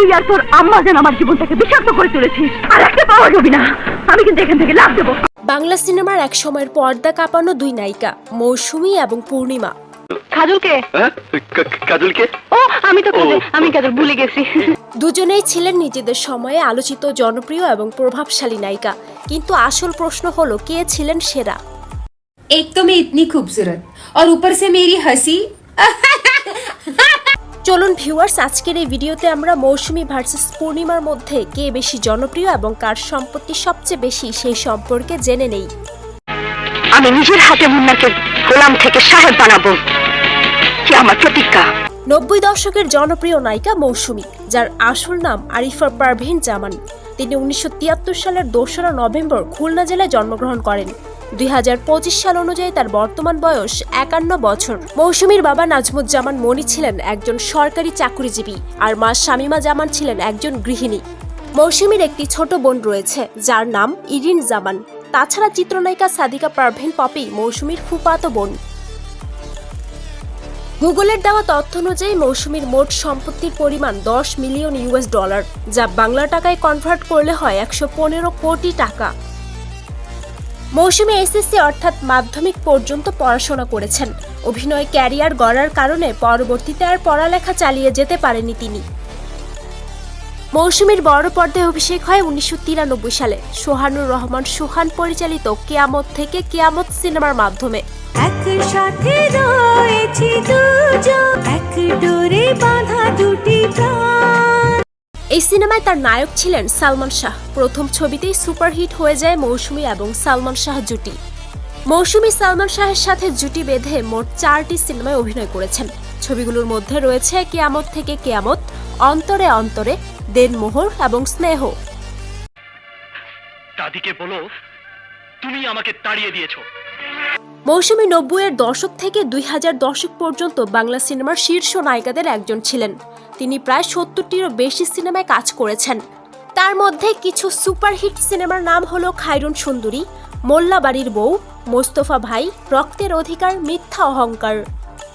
তুই আর তোর আম্মা যেন আমার জীবনটাকে বিষাক্ত করে তুলেছিস। আর একটা পাওয়া যাবি না। আমি কিন্তু এখান থেকে লাভ দেবো। বাংলা সিনেমার এক সময়ের পর্দা কাঁপানো দুই নায়িকা মৌসুমী এবং পূর্ণিমা। কাজলকে হ্যাঁ? কাজলকে ও আমি তো আমি কাজল ভুলে গেছি। দুজনেই ছিলেন নিজেদের সময়ে আলোচিত জনপ্রিয় এবং প্রভাবশালী নায়িকা। কিন্তু আসল প্রশ্ন হলো কে ছিলেন সেরা? একদমই ইতনি খুবসুরত আর উপর সে মেরি হাসি। চলুন ভিউয়ার্স আজকের এই ভিডিওতে আমরা মৌসুমী ভার্সেস পূর্ণিমার মধ্যে কে বেশি জনপ্রিয় এবং কার সম্পত্তি সবচেয়ে বেশি সেই সম্পর্কে জেনে নেই। আমি নিজের হাতে মুন্নাকে গোলাম থেকে সাহেব বানাবো। কি আমার প্রতিজ্ঞা? নব্বই দশকের জনপ্রিয় নায়িকা মৌসুমী যার আসল নাম আরিফা পারভিন জামান। তিনি উনিশশো তিয়াত্তর সালের দোসরা নভেম্বর খুলনা জেলায় জন্মগ্রহণ করেন। দুই হাজার পঁচিশ সাল অনুযায়ী তার বর্তমান বয়স একান্ন বছর। মৌসুমীর বাবা নাজমুজ্জামান মনি ছিলেন একজন সরকারি চাকরিজীবী আর মা শামিমা জামান ছিলেন একজন গৃহিণী। মৌসুমীর একটি ছোট বোন রয়েছে, যার নাম ইরিন জামান তাছাড়া চিত্রনায়িকা সাদিকা পারভিন পপি মৌসুমীর ফুপাতো বোন। গুগলের দেওয়া তথ্য অনুযায়ী মৌসুমীর মোট সম্পত্তির পরিমাণ দশ মিলিয়ন ইউএস ডলার, যা বাংলা টাকায় কনভার্ট করলে হয় একশো পনেরো কোটি টাকা। মৌসুমী এসএসসি অর্থাৎ মাধ্যমিক পর্যন্ত পড়াশোনা করেছেন। অভিনয় ক্যারিয়ার গড়ার কারণে পরবর্তীতে আর পড়ালেখা চালিয়ে যেতে পারেনি তিনি। মৌসুমীর বড় পর্দায় অভিষেক হয় উনিশশো তিরানব্বই সালে। সোহানুর রহমান সোহান পরিচালিত কেয়ামত থেকে কেয়ামত সিনেমার মাধ্যমে। এই সিনেমায় তার নায়ক ছিলেন সালমান শাহ। প্রথম ছবিতেই সুপারহিট হয়ে যায় মৌসুমী এবং সালমান শাহ জুটি। মৌসুমী সালমান শাহের সাথে জুটি বেঁধে মোট চারটি সিনেমায় অভিনয় করেছেন। ছবিগুলোর মধ্যে রয়েছে কেয়ামত থেকে কেয়ামত, অন্তরে অন্তরে দেনমোহর এবং স্নেহ। দাদিকে বলো, তুমি আমাকে তাড়িয়ে দিয়েছ। মৌসুমী নব্বইয়ের দশক থেকে দুই হাজার দশক পর্যন্ত বাংলা সিনেমার শীর্ষ নায়িকাদের একজন ছিলেন। তিনি প্রায় সত্তরটিরও বেশি সিনেমায় কাজ করেছেন। তার মধ্যে কিছু সুপারহিট সিনেমার নাম হল খায়রুন সুন্দরী, মোল্লা বাড়ির বউ, মোস্তফা ভাই, রক্তের অধিকার, মিথ্যা অহংকার।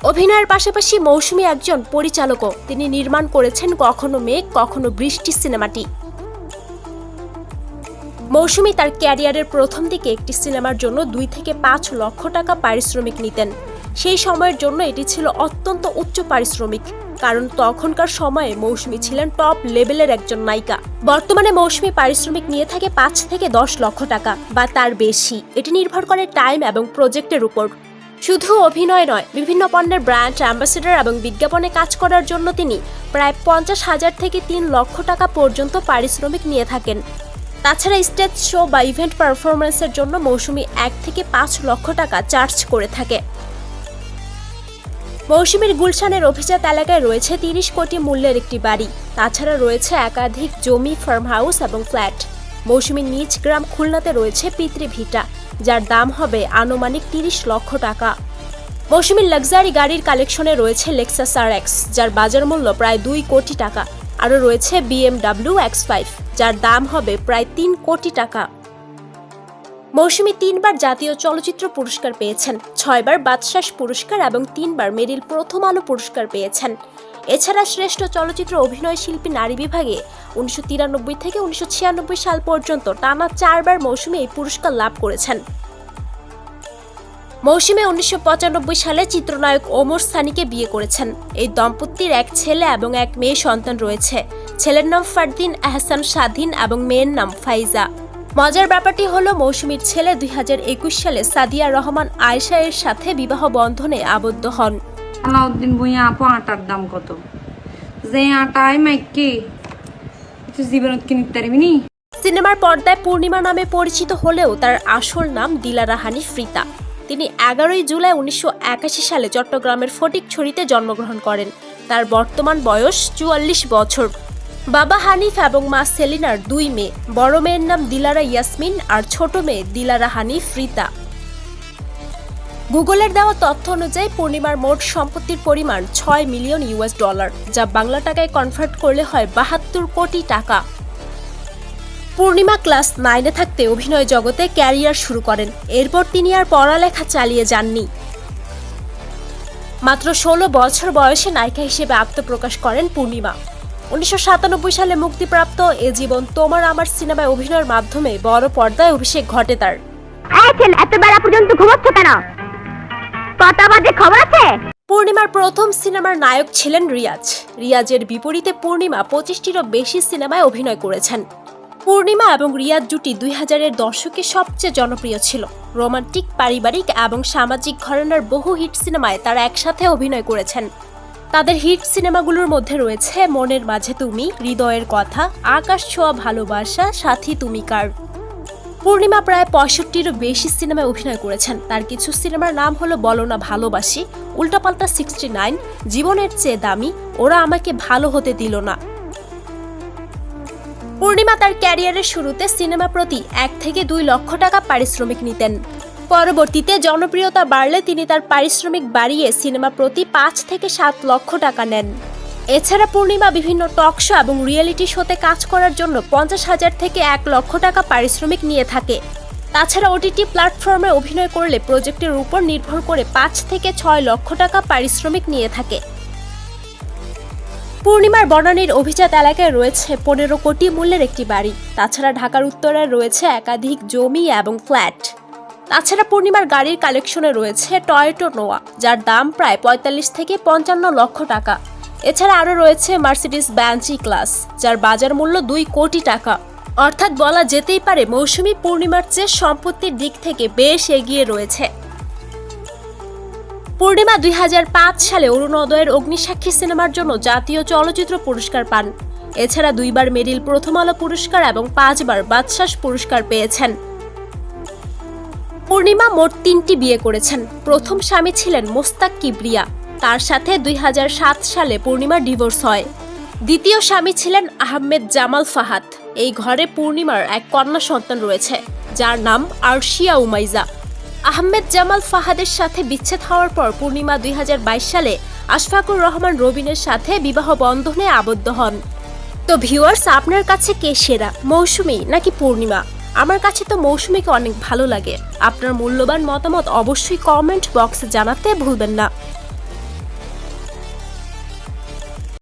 অভিনয়ের পাশাপাশি মৌসুমী একজন পরিচালকও। তিনি নির্মাণ করেছেন কখনো মেঘ, কখনো বৃষ্টি সিনেমাটি। মৌসুমী তার ক্যারিয়ারের প্রথম দিকে একটি সিনেমার জন্য দুই থেকে পাঁচ লক্ষ টাকা পারিশ্রমিক নিতেন। সেই সময়ের জন্য এটি ছিল অত্যন্ত উচ্চ পারিশ্রমিক, কারণ তখনকার সময়ে মৌসুমী ছিলেন টপ লেভেলের একজন নায়িকা। বর্তমানে মৌসুমী পারিশ্রমিক নিয়ে থাকে পাঁচ থেকে দশ লক্ষ টাকা বা তার বেশি। এটি নির্ভর করে টাইম এবং প্রজেক্টের উপর। শুধু অভিনয় নয়, বিভিন্ন পণ্যের ব্র্যান্ড, অ্যাম্বাসেডর এবং বিজ্ঞাপনে কাজ করার জন্য তিনি প্রায় পঞ্চাশ হাজার থেকে তিন লক্ষ টাকা পর্যন্ত পারিশ্রমিক নিয়ে থাকেন। তাছাড়া স্টেজ শো বা ইভেন্ট পারফরমেন্সের জন্য মৌসুমি এক থেকে পাঁচ লক্ষ টাকা চার্জ করে থাকে। মৌসুমীর গুলশানের অভিজাত এলাকায় রয়েছে তিরিশ কোটি মূল্যের একটি বাড়ি। তাছাড়া রয়েছে একাধিক জমি ফার্ম হাউস এবং ফ্ল্যাট। মৌসুমীর নিজ গ্রাম খুলনাতে রয়েছে পিতৃভিটা, যার দাম হবে আনুমানিক তিরিশ লক্ষ টাকা। মৌসুমীর লাক্সারি গাড়ির কালেকশনে রয়েছে লেক্সাস আর এক্স, যার বাজার মূল্য প্রায় দুই কোটি টাকা। আরও রয়েছে বিএমডাব্লিউ এক্স ফাইভ যার দাম হবে প্রায় তিন কোটি টাকা। মৌসুমি তিনবার জাতীয় চলচ্চিত্র পুরস্কার পেয়েছেন, ছয়বার বাদশাস পুরস্কার এবং তিনবার মেরিল প্রথম আলো পুরস্কার পেয়েছেন। এছাড়া শ্রেষ্ঠ চলচ্চিত্র অভিনয় শিল্পী নারী বিভাগে উনিশশো তিরানব্বই থেকে উনিশশো ছিয়ানব্বই সাল পর্যন্ত টানা চারবার মৌসুমি এই পুরস্কার লাভ করেছেন। মৌসুমে উনিশশো পঁচানব্বই সালে চিত্রনায়ক ওমর সানিকে বিয়ে করেছেন। এই দম্পতির এক ছেলে এবং এক মেয়ে সন্তান রয়েছে। ছেলের নাম ফারদিন আহসান স্বাধীন এবং মেয়ের নাম ফাইজা। মজার ব্যাপারটি হলো মৌসুমীর ছেলে দুই হাজার একুশ সালে সাদিয়া রহমান আয়েশা এর সাথে বিবাহ বন্ধনে আবদ্ধ হন। আলাউদ্দিন বইয়া আপু আটার দাম কত? যে আটাই মাইকে জীবনত কিনিতে পারবি নি সিনেমার পর্দায় পূর্ণিমা নামে পরিচিত হলেও তার আসল নাম দিলারা হানি ফ্রিতা। তিনি এগারোই জুলাই উনিশশো একাশি সালে চট্টগ্রামের ফটিকছড়িতে জন্মগ্রহণ করেন। তার বর্তমান বয়স চুয়াল্লিশ বছর। বাবা হানিফ এবং মা সেলিনার দুই মেয়ে। বড় মেয়ের নাম দিলারা ইয়াসমিন আর ছোট মেয়ে দিলারা হানিফ রিতা। গুগলের দেওয়া তথ্য অনুযায়ী পূর্ণিমার মোট সম্পত্তির পরিমাণ ছয় মিলিয়ন ইউএস ডলার, যা বাংলা টাকায় কনভার্ট করলে হয় বাহাত্তর কোটি টাকা। পূর্ণিমা ক্লাস নাইনে থাকতে অভিনয় জগতে ক্যারিয়ার শুরু করেন। এরপর তিনি আর পড়ালেখা চালিয়ে যাননি। মাত্র ষোলো বছর বয়সে নায়িকা হিসেবে আত্মপ্রকাশ করেন পূর্ণিমা। উনিশশো সাতানব্বই সালে মুক্তিপ্রাপ্ত এ জীবন তোমার আমার সিনেমায় অভিনয়ের মাধ্যমে বড় পর্দায় অভিষেক ঘটে তার। এত বেলা পর্যন্ত ঘুমাচ্ছ কেন? কটা বাজে খবর আছে? পূর্ণিমার প্রথম সিনেমার নায়ক ছিলেন রিয়াজ। রিয়াজের বিপরীতে পূর্ণিমা পঁচিশটিরও বেশি সিনেমায় অভিনয় করেছেন। পূর্ণিমা এবং রিয়াদ জুটি দুই হাজারের দশকে সবচেয়ে জনপ্রিয় ছিল। রোমান্টিক, পারিবারিক এবং সামাজিক ঘরানার বহু হিট সিনেমায় তারা একসাথে অভিনয় করেছেন। তাদের হিট সিনেমাগুলোর মধ্যে রয়েছে মনের মাঝে তুমি, হৃদয়ের কথা, আকাশ ছোঁয়া ভালোবাসা, সাথী তুমি কার। পূর্ণিমা প্রায় পঁয়ষট্টিরও বেশি সিনেমায় অভিনয় করেছেন। তার কিছু সিনেমার নাম হলো বলো না ভালোবাসি, উল্টাপাল্টা সিক্সটি নাইন, জীবনের চেয়ে দামি, ওরা আমাকে ভালো হতে দিল না। পূর্ণিমা তার ক্যারিয়ারের শুরুতে সিনেমা প্রতি এক থেকে দুই লক্ষ টাকা পারিশ্রমিক নিতেন। পরবর্তীতে জনপ্রিয়তা বাড়লে তিনি তার পারিশ্রমিক বাড়িয়ে সিনেমা প্রতি পাঁচ থেকে সাত লক্ষ টাকা নেন। এছাড়া পূর্ণিমা বিভিন্ন টক শো এবং রিয়েলিটি শোতে কাজ করার জন্য পঞ্চাশ হাজার থেকে এক লক্ষ টাকা পারিশ্রমিক নিয়ে থাকে। তাছাড়া ওটিটি প্ল্যাটফর্মে অভিনয় করলে প্রজেক্টের উপর নির্ভর করে পাঁচ থেকে ছয় লক্ষ টাকা পারিশ্রমিক নিয়ে থাকে। পূর্ণিমার বনানীর অভিজাত এলাকায় রয়েছে পনেরো কোটি মূল্যের একটি বাড়ি। তাছাড়া ঢাকার উত্তরায় রয়েছে একাধিক জমি এবং ফ্ল্যাট। তাছাড়া পূর্ণিমার গাড়ির কালেকশনে রয়েছে টয়োটো নোয়া, যার দাম প্রায় পঁয়তাল্লিশ থেকে পঞ্চান্ন লক্ষ টাকা। এছাড়া আরও রয়েছে মার্সিডিস ব্যাঞ্চি ক্লাস, যার বাজার মূল্য দুই কোটি টাকা। অর্থাৎ বলা যেতেই পারে মৌসুমী পূর্ণিমার চেয়ে সম্পত্তির দিক থেকে বেশ এগিয়ে রয়েছে। পূর্ণিমা দুই হাজার পাঁচ সালে অরুণোদয়ের অগ্নিসাক্ষী সিনেমার জন্য জাতীয় চলচ্চিত্র পুরস্কার পান। এছাড়া দুইবার মেরিল প্রথম আলো পুরস্কার এবং পাঁচবার বাদশাস পুরস্কার পেয়েছেন। পূর্ণিমা মোট তিনটি বিয়ে করেছেন। প্রথম স্বামী ছিলেন মোস্তাক কিবরিয়া। তার সাথে দুই হাজার সাত সালে পূর্ণিমার ডিভোর্স হয়। দ্বিতীয় স্বামী ছিলেন আহমেদ জামাল ফাহাদ। এই ঘরে পূর্ণিমার এক কন্যা সন্তান রয়েছে, যার নাম আরশিয়া উমাইজা। আহমেদ জামাল ফাহাদের সাথে বিচ্ছেদ হওয়ার পর পূর্ণিমা দুই সালে আশফাকুর রহমান রবিনের সাথে বিবাহ বন্ধনে আবদ্ধ হন। তো ভিউয়ার্স আপনার কাছে কে সেরা? মৌসুমী নাকি পূর্ণিমা? আমার কাছে তো মৌসুমিকে অনেক ভালো লাগে। আপনার মূল্যবান মতামত অবশ্যই কমেন্ট বক্সে জানাতে ভুলবেন না।